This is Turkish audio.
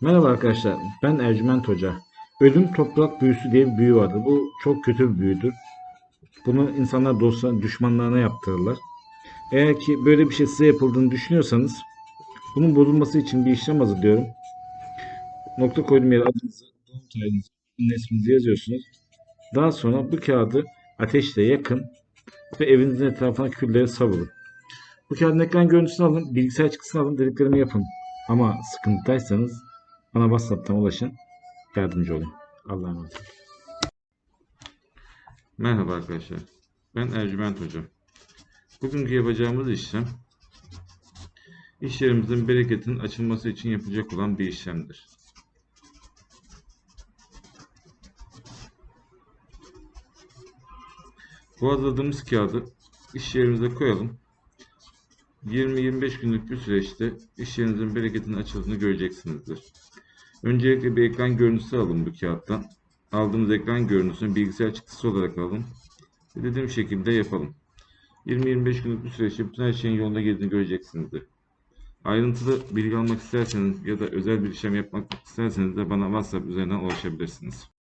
Merhaba arkadaşlar, ben Ercüment Hoca. Ölüm toprak büyüsü diye bir büyü vardır. Bu çok kötü bir büyüdür. Bunu insanlar dostlarına, düşmanlarına yaptırırlar. Eğer ki böyle bir şey size yapıldığını düşünüyorsanız, bunun bozulması için bir işlem hazırlıyorum. Nokta koyduğum yere adınızı, doğum tarihinizi, resminizi yazıyorsunuz. Daha sonra bu kağıdı ateşle yakın ve evinizin etrafına külleri savurun. Bu kağıdın ekran görüntüsünü alın, bilgisayar çıktısını alın, dediklerimi yapın. Ama sıkıntıdaysanız bana WhatsApp'tan ulaşın. Yardımcı olun. Allah'a emanet. Merhaba arkadaşlar. Ben Ercüment Hoca. Bugünkü yapacağımız işlem iş yerimizin bereketinin açılması için yapılacak olan bir işlemdir. Bu hazırladığımız kağıdı iş yerimize koyalım. 20-25 günlük bir süreçte iş yerinizin bereketinin açıldığını göreceksinizdir. Öncelikle bir ekran görüntüsü alın bu kağıttan. Aldığımız ekran görüntüsünü bilgisayar çıktısı olarak alın. Dediğim şekilde yapalım. 20-25 günlük bir süreçte bütün her şeyin yoluna girdiğini göreceksinizdir. Ayrıntılı bilgi almak isterseniz ya da özel bir işlem yapmak isterseniz de bana WhatsApp üzerinden ulaşabilirsiniz.